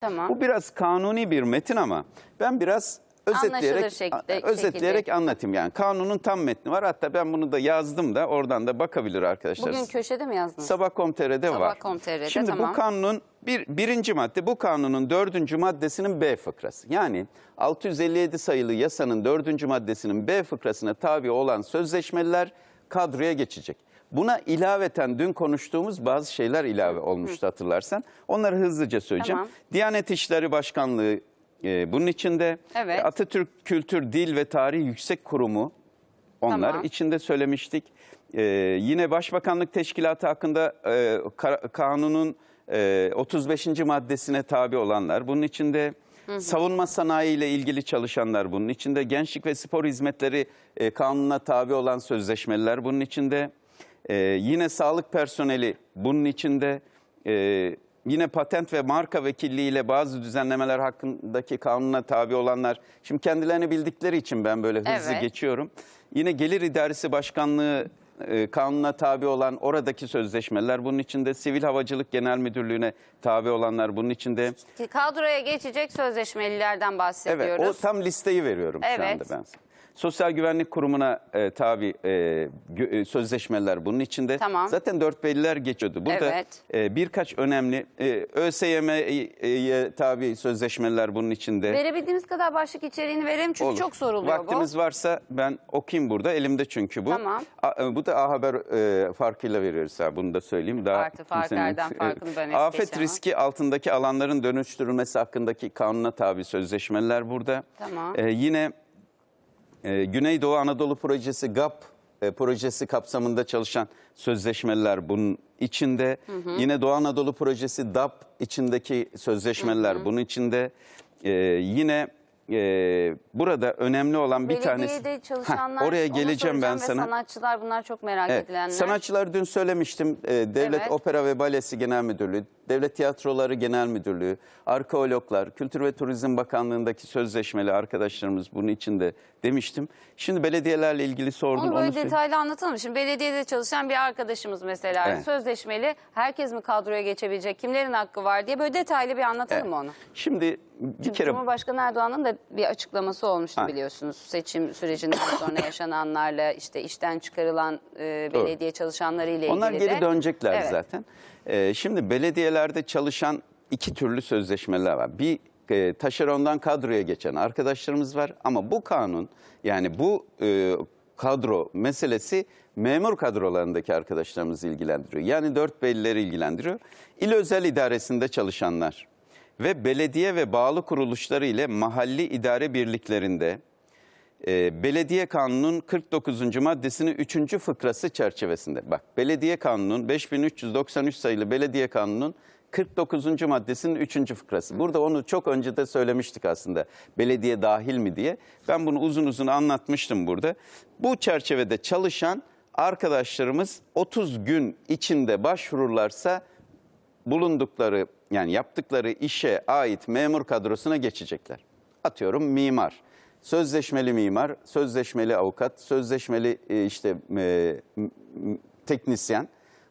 Tamam. Bu biraz kanuni bir metin ama ben biraz özetleyerek şekilde- özetleyerek şekilde. anlatayım. Yani kanunun tam metni var. Hatta ben bunu da yazdım da oradan da bakabilir arkadaşlar. Bugün köşede mi yazdınız? Sabah.com.tr'de var. Sabah.com.tr'de, Şimdi tamam. bu kanunun bir, birinci madde bu kanunun dördüncü maddesinin B fıkrası. Yani 657 sayılı yasanın dördüncü maddesinin B fıkrasına tabi olan sözleşmeliler kadroya geçecek. Buna ilaveten dün konuştuğumuz bazı şeyler ilave olmuştu hatırlarsan. Onları hızlıca söyleyeceğim. Tamam. Diyanet İşleri Başkanlığı e, bunun içinde. Evet. Atatürk Kültür, Dil ve Tarih Yüksek Kurumu onlar Tamam. içinde söylemiştik. Ee, yine Başbakanlık Teşkilatı hakkında e, ka- kanunun e, 35. maddesine tabi olanlar, bunun içinde savunma sanayi ile ilgili çalışanlar, bunun içinde gençlik ve spor hizmetleri e, kanununa tabi olan sözleşmeliler, bunun içinde e, yine sağlık personeli, bunun içinde e, yine patent ve marka vekilliği ile bazı düzenlemeler hakkındaki kanuna tabi olanlar. Şimdi kendilerini bildikleri için ben böyle hızlı Evet. geçiyorum. Yine Gelir İdaresi Başkanlığı e, kanuna tabi olan oradaki sözleşmeler, bunun içinde Sivil Havacılık Genel Müdürlüğü'ne tabi olanlar, bunun içinde Kadroya geçecek sözleşmelilerden evet bahsediyoruz. o tam listeyi veriyorum şu Evet. anda ben. sana. Sosyal Güvenlik Kurumu'na e, tabi e, gö- e, sözleşmeler bunun içinde. Tamam. Zaten dört belliler geçiyordu. Burada Evet. e, birkaç önemli e, ÖSYM'ye tabi sözleşmeler bunun içinde. Verebildiğimiz kadar başlık içeriğini verelim çünkü Olur. çok soruluyor Vaktimiz varsa ben okuyayım burada. Elimde çünkü bu. Tamam. A- e, bu da A Haber e, farkıyla veriyoruz. Ha, bunu da söyleyeyim. Daha Artı farklardan kimsenin- farkını ben es Afet geçemem. riski altındaki alanların dönüştürülmesi hakkındaki kanuna tabi sözleşmeler burada. Tamam. E, yine e, Güneydoğu Anadolu Projesi GAP e, projesi kapsamında çalışan sözleşmeler bunun içinde. Yine Doğu Anadolu Projesi DAP içindeki sözleşmeler bunun içinde. E, yine e, burada önemli olan bir tanesi. Belediyede çalışanlar, Heh, oraya onu geleceğim ben sana. sanatçılar bunlar çok merak Evet, edilenler. Sanatçılar dün söylemiştim. Ee, Devlet Evet. Opera ve Balesi Genel Müdürlüğü, Devlet Tiyatroları Genel Müdürlüğü, arkeologlar, Kültür ve Turizm Bakanlığı'ndaki sözleşmeli arkadaşlarımız bunun içinde demiştim. Şimdi belediyelerle ilgili sordun. Onu böyle söyle- detaylı anlatalım. Şimdi belediyede çalışan bir arkadaşımız mesela Evet. sözleşmeli herkes mi kadroya geçebilecek, kimlerin hakkı var diye böyle detaylı bir anlatalım Evet. onu? Şimdi bir Çünkü kere Cumhurbaşkanı Erdoğan'ın da bir açıklaması olmuştu Ha. biliyorsunuz. Seçim sürecinden sonra yaşananlarla işte işten çıkarılan e, belediye çalışanları ile ilgili Onlar geri de. dönecekler Evet. zaten. Ee, şimdi belediyelerde çalışan iki türlü sözleşmeler var. Bir e, taşerondan kadroya geçen arkadaşlarımız var ama bu kanun yani bu e, kadro meselesi memur kadrolarındaki arkadaşlarımızı ilgilendiriyor. Yani dört bellileri ilgilendiriyor. İl özel idaresinde çalışanlar ve belediye ve bağlı kuruluşları ile mahalli idare birliklerinde e, Belediye Kanunu'nun 49. maddesinin 3. fıkrası çerçevesinde. Bak Belediye Kanunu'nun 5393 sayılı Belediye Kanunu'nun 49. maddesinin 3. fıkrası. Burada onu çok önce de söylemiştik aslında. Belediye dahil mi diye. Ben bunu uzun uzun anlatmıştım burada. Bu çerçevede çalışan arkadaşlarımız 30 gün içinde başvururlarsa bulundukları yani yaptıkları işe ait memur kadrosuna geçecekler. Atıyorum mimar, sözleşmeli mimar, sözleşmeli avukat, sözleşmeli e, işte e, teknisyen.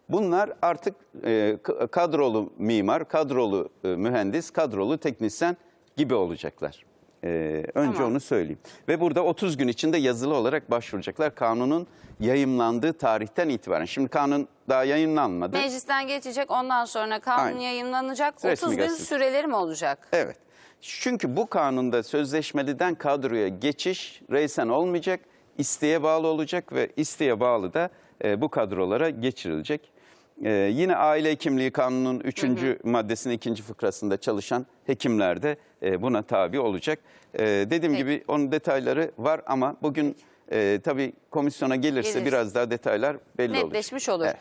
Bunlar artık e, kadrolu mimar, kadrolu e, mühendis, kadrolu teknisyen gibi olacaklar. E, önce Tamam. onu söyleyeyim. Ve burada 30 gün içinde yazılı olarak başvuracaklar kanunun yayımlandığı tarihten itibaren. Şimdi kanun daha yayınlanmadı. Meclisten geçecek ondan sonra kanun Aynen. yayınlanacak. Resmi 30 gün gazete. süreleri mi olacak? Evet. Çünkü bu kanunda sözleşmeliden kadroya geçiş reysen olmayacak, isteğe bağlı olacak ve isteğe bağlı da e, bu kadrolara geçirilecek. E, yine aile hekimliği kanunun 3. maddesinin 2. fıkrasında çalışan hekimler de e, buna tabi olacak. E, dediğim Peki. gibi onun detayları var ama bugün e, tabii komisyona gelirse Gelir. biraz daha detaylar belli olacak. Netleşmiş olur. Evet.